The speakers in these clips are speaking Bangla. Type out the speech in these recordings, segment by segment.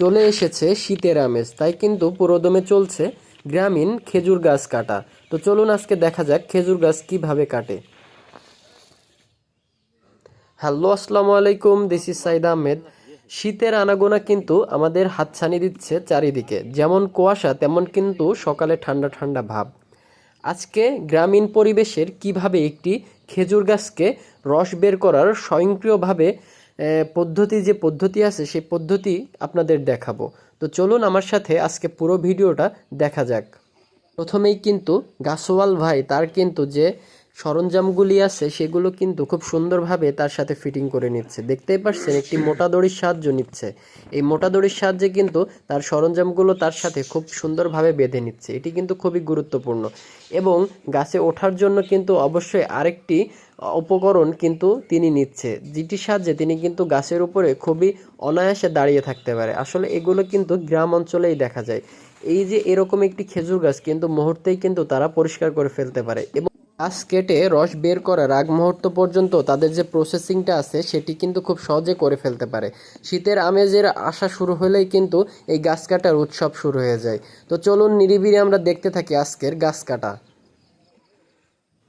চলে এসেছে শীতের আমেজ, তাই কিন্তু পুরোদমে চলছে গ্রামীণ খেজুর গাছ কাটা। তো চলুন আজকে দেখা যাক খেজুর গাছ কীভাবে কাটে। হ্যালো, আসসালামু আলাইকুম, দিস ইজ সাইদ আহমেদ। শীতের আনাগোনা কিন্তু আমাদের হাতছানি দিচ্ছে চারিদিকে। যেমন কুয়াশা, তেমন কিন্তু সকালে ঠান্ডা ঠান্ডা ভাব। আজকে গ্রামীণ পরিবেশের কীভাবে একটি খেজুর গাছকে রস বের করার স্বয়ংক্রিয়ভাবে পদ্ধতি যে পদ্ধতি আছে, সেই পদ্ধতি আপনাদের দেখাবো। তো চলুন আমার সাথে আজকে পুরো ভিডিওটা দেখা যাক। প্রথমেই কিন্তু গাছওয়াল ভাই, তার কিন্তু যে সরঞ্জামগুলি আছে, সেগুলো কিন্তু খুব সুন্দরভাবে তার সাথে ফিটিং করে নিচ্ছে। দেখতেই পাচ্ছেন, একটি মোটা দড়ির সাহায্য নিচ্ছে। এই মোটা দড়ির সাহায্যে কিন্তু তার সরঞ্জামগুলো তার সাথে খুব সুন্দরভাবে বেঁধে নিচ্ছে। এটি কিন্তু খুবই গুরুত্বপূর্ণ। এবং গাছে ওঠার জন্য কিন্তু অবশ্যই আরেকটি উপকরণ কিন্তু তিনি নিচ্ছে, যেটির সাহায্যে তিনি কিন্তু গাছের উপরে খুবই অনায়াসে দাঁড়িয়ে থাকতে পারে। আসলে এগুলো কিন্তু গ্রাম অঞ্চলেই দেখা যায়। এই যে এরকম একটি খেজুর গাছ কিন্তু মুহূর্তেই কিন্তু তারা পরিষ্কার করে ফেলতে পারে। এবং গাছ কেটে রস বের করার আগ মুহূর্ত পর্যন্ত তাদের যে প্রসেসিংটা আছে, সেটি কিন্তু খুব সহজে করে ফেলতে পারে। শীতের আমেজের আসা শুরু হলেই কিন্তু এই গাছ কাটার উৎসব শুরু হয়ে যায়। তো চলুন নিরিবিলি আমরা দেখতে থাকি আজকের গাছ কাটা।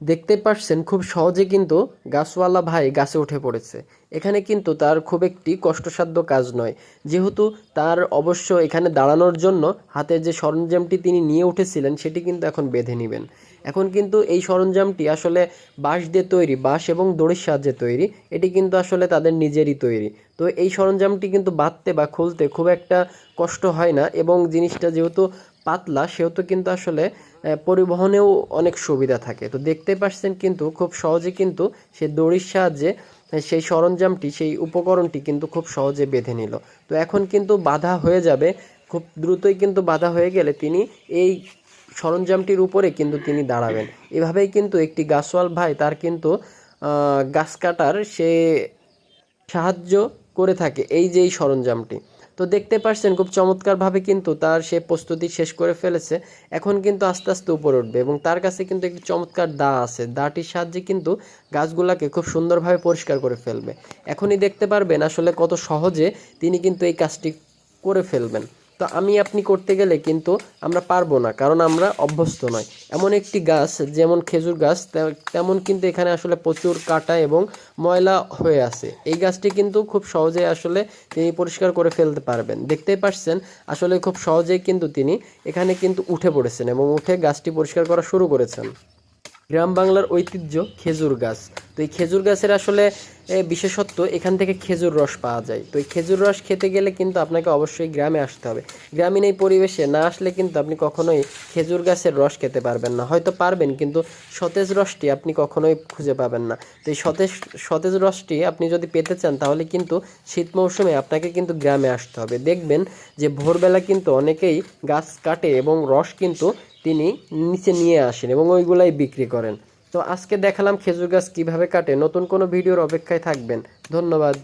দেখতে পাচ্ছেন খুব সহজে কিন্তু গাছওয়ালা ভাই গাছে উঠে পড়েছে। এখানে কিন্তু তার খুব একটি কষ্টসাধ্য কাজ নয়। যেহেতু তার অবশ্য এখানে দাঁড়ানোর জন্য হাতে যে সরঞ্জামটি তিনি নিয়ে উঠেছিলেন, সেটি কিন্তু এখন বেঁধে নেবেন। এখন কিন্তু এই সরঞ্জামটি আসলে বাঁশ দিয়ে তৈরি, বাঁশ এবং দড়ির সাহায্যে তৈরি। এটি কিন্তু আসলে তাদের নিজেরই তৈরি। তো এই সরঞ্জামটি কিন্তু বাঁধতে বা খুলতে খুব একটা কষ্ট হয় না এবং জিনিসটা যেহেতু পাতলা, সেহেতু কিন্তু আসলে পরিবহনেও অনেক সুবিধা থাকে। তো দেখতে পাচ্ছেন কিন্তু খুব সহজে কিন্তু সে দড়ির সাহায্যে সেই সরঞ্জামটি, সেই উপকরণটি কিন্তু খুব সহজে বেঁধে নিল। তো এখন কিন্তু বাধা হয়ে যাবে। খুব দ্রুতই কিন্তু বাধা হয়ে গেলে তিনি এই সরঞ্জামটির উপরে কিন্তু তিনি দাঁড়াবেন। এভাবেই কিন্তু একটি গাছওয়াল ভাই তার কিন্তু গাছ কাটার সে সাহায্য করে থাকে এই যে এই সরঞ্জামটি। তো দেখতে পাচ্ছেন খুব চমৎকারভাবে কিন্তু তার সে প্রস্তুতি শেষ করে ফেলেছে। এখন কিন্তু আস্তে আস্তে উপরে উঠবে এবং তার কাছে কিন্তু একটি চমৎকার দা আছে। দাটির সাহায্যে কিন্তু গাছগুলাকে খুব সুন্দরভাবে পরিষ্কার করে ফেলবে। এখনই দেখতে পারবেন আসলে কত সহজে তিনি কিন্তু এই কাজটি করে ফেলবেন। তো আমি আপনি করতে গেলে কিন্তু আমরা পারব না, কারণ আমরা অভ্যস্ত নয় এমন একটি গাছ, যেমন খেজুর গাছ তেমন কিন্তু এখানে আসলে প্রচুর কাটা এবং ময়লা হয়ে আছে। এই গাছটি কিন্তু খুব সহজে আসলে তিনি পরিষ্কার করে ফেলতে পারবেন। দেখতেই পাচ্ছেন আসলে খুব সহজেই কিন্তু তিনি এখানে কিন্তু উঠে পড়েছেন এবং উঠে গাছটি পরিষ্কার করা শুরু করেছেন। গ্রাম বাংলার ঐতিহ্য খেজুর গাছ। তো এই খেজুর গাছের আসলে বিশেষত্ব এখান থেকে খেজুর রস পাওয়া যায়। তো এই খেজুর রস খেতে গেলে কিন্তু আপনাকে অবশ্যই গ্রামে আসতে হবে। গ্রামীণ এই পরিবেশে না আসলে কিন্তু আপনি কখনোই খেজুর গাছের রস খেতে পারবেন না। হয়তো পারবেন, কিন্তু সতেজ রসটি আপনি কখনোই খুঁজে পাবেন না। তো এই সতেজ সতেজ রসটি আপনি যদি পেতে চান, তাহলে কিন্তু শীত মৌসুমে আপনাকে কিন্তু গ্রামে আসতে হবে। দেখবেন যে ভোরবেলা কিন্তু অনেকেই গাছ কাটে এবং রস কিন্তু তিনি নিচে নিয়ে আসেন এবং ওইগুলাই বিক্রি করেন। তো আজকে দেখালাম খেজুর গাছ কীভাবে কাটে। নতুন কোনো ভিডিওর অপেক্ষায় থাকবেন। ধন্যবাদ।